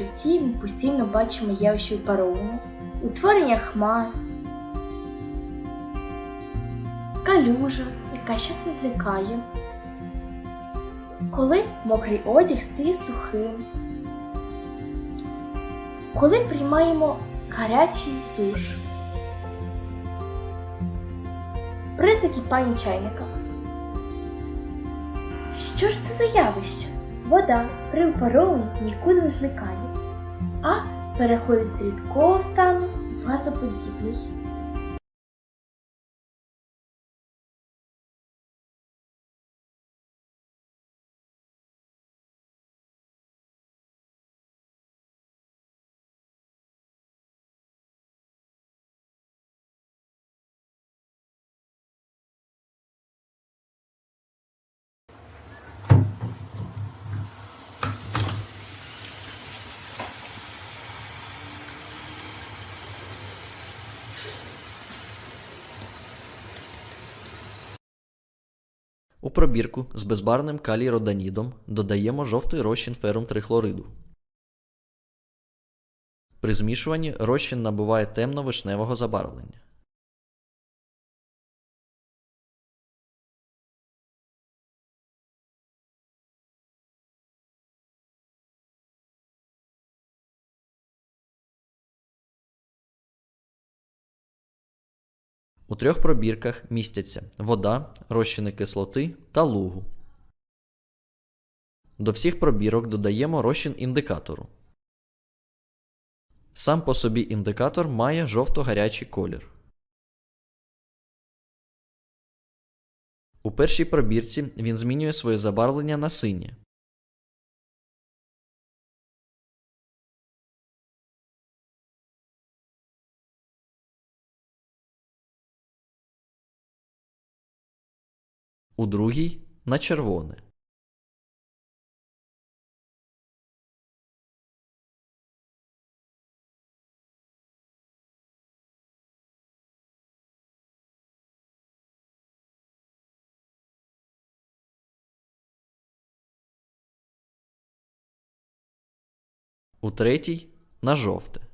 житті ми постійно бачимо явище випаровування, утворення хмар, калюжа, яка часом зникає, коли мокрий одяг стає сухим, коли приймаємо гарячий душ. При закипанні чайника. Що ж це за явище? Вода при випаровуванні нікуди не зникає, переходить з рідкого стану в газоподібний. У пробірку з безбарним калій-роданідом додаємо жовтий розчин ферум трихлориду. При змішуванні розчин набуває темно-вишневого забарвлення. У трьох пробірках містяться вода, розчини кислоти та лугу. До всіх пробірок додаємо розчин індикатору. Сам по собі індикатор має жовто-гарячий колір. У першій пробірці він змінює своє забарвлення на синє. У другій на червоне. У третій на жовте.